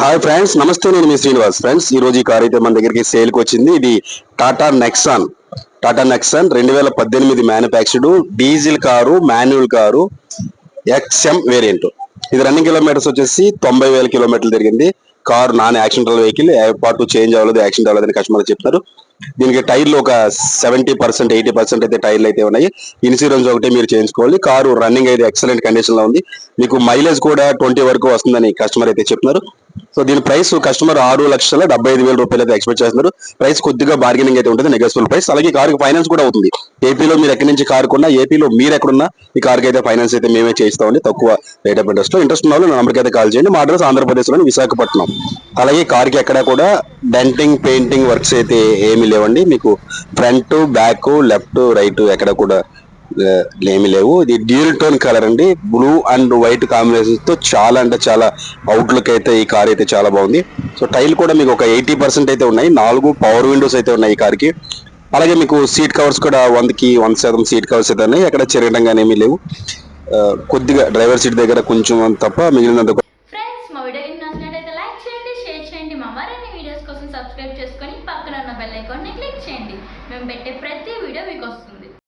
Hi friends నమస్తే నేను మీ Srinivas. Friends ఈ రోజు ఈ కార్ అయితే మన దగ్గరికి సేల్కి వచ్చింది. ఇది టాటా నెక్సాన్ టాటా నెక్సాన్ రెండు వేల పద్దెనిమిది manufactured diesel car manual car XM variant ఇది రన్నింగ్ కిలోమీటర్స్ వచ్చేసి తొంభై వేల కిలోమీటర్లు తిరిగింది. Car non accidental vehicle part change అవ్వలేదు యాక్సిడెంట్ అవ్వలేదు అని కస్టమర్ చెప్తారు దీనికి టైర్లు ఒక సెవెంటీ పర్సెంట్ ఎయిటీ పర్సెంట్ అయితే టైర్లు అయితే ఉన్నాయి. ఇన్సూరెన్స్ ఒకటి మీరు చేయించుకోవాలి. కారు రన్నింగ్ అయితే ఎక్సలెంట్ కండిషన్లో ఉంది. మీకు మైలేజ్ కూడా ట్వంటీ వరకు వస్తుందని కస్టమర్ అయితే చెప్తున్నారు. సో దీని ప్రైస్ కస్టమర్ ఆరు లక్షల డెబ్బై ఐదు వేల రూపాయలు అయితే ఎక్స్పెక్ట్ చేస్తున్నారు. ప్రైస్ కొద్దిగా బార్గెనింగ్ అయితే ఉంటుంది నెగోషియబుల్ ప్రైస్ అలాగే కారుకి ఫైనాన్స్ కూడా అవుతుంది. ఏపీలో మీరు ఎక్కడి నుంచి కారు కొన్నా ఏపీలో మీరు ఎక్కడున్నా ఈ కార్కి అయితే ఫైనాన్స్ అయితే మేమే చేయిస్తామండి. తక్కువ రేట్ ఆఫ్ ఇంట్రెస్ట్ ఇంట్రెస్ట్ ఉన్న వాళ్ళు నా నంబర్కి అయితే కాల్ చేయండి. మా అడ్రస్ ఆంధ్రప్రదేశ్లోని విశాఖపట్నం. అలాగే కార్కి ఎక్కడ కూడా డెంటింగ్ పెయింటింగ్ వర్క్స్ అయితే ఏమీ లేవండి. మీకు ఫ్రంట్ బ్యాక్ లెఫ్ట్ రైట్ ఎక్కడ కూడా ఏమి ఏమీ లేవు. ఇది డ్యూల్ టోన్ కలర్ అండి. బ్లూ అండ్ వైట్ కాంబినేషన్తో చాలా అంటే చాలా అవుట్లుక్ అయితే ఈ కార్ అయితే చాలా బాగుంది. సో టైల్ కూడా మీకు ఒక ఎయిటీ పర్సెంట్ అయితే ఉన్నాయి. నాలుగు పవర్ విండోస్ అయితే ఉన్నాయి ఈ కార్కి. అలాగే మీకు సీట్ కవర్స్ కూడా వందకి వంద శాతం సీట్ కవర్స్ అయితే ఉన్నాయి. ఎక్కడ చెరగడం కానీ ఏమీ లేవు. కొద్దిగా డ్రైవర్ సీట్ దగ్గర కొంచెం తప్ప మిగిలినంత ఫ్రెండ్స్ మా వీడియో నచ్చినట్లయితే లైక్ చేయండి షేర్ చేయండి. మా మరిన్ని వీడియోస్ కోసం సబ్స్క్రైబ్ చేసుకొని పక్కన ఉన్న బెల్ ఐకాన్ని క్లిక్ చేయండి. మేము పెట్టే ప్రతి వీడియో మీకు వస్తుంది.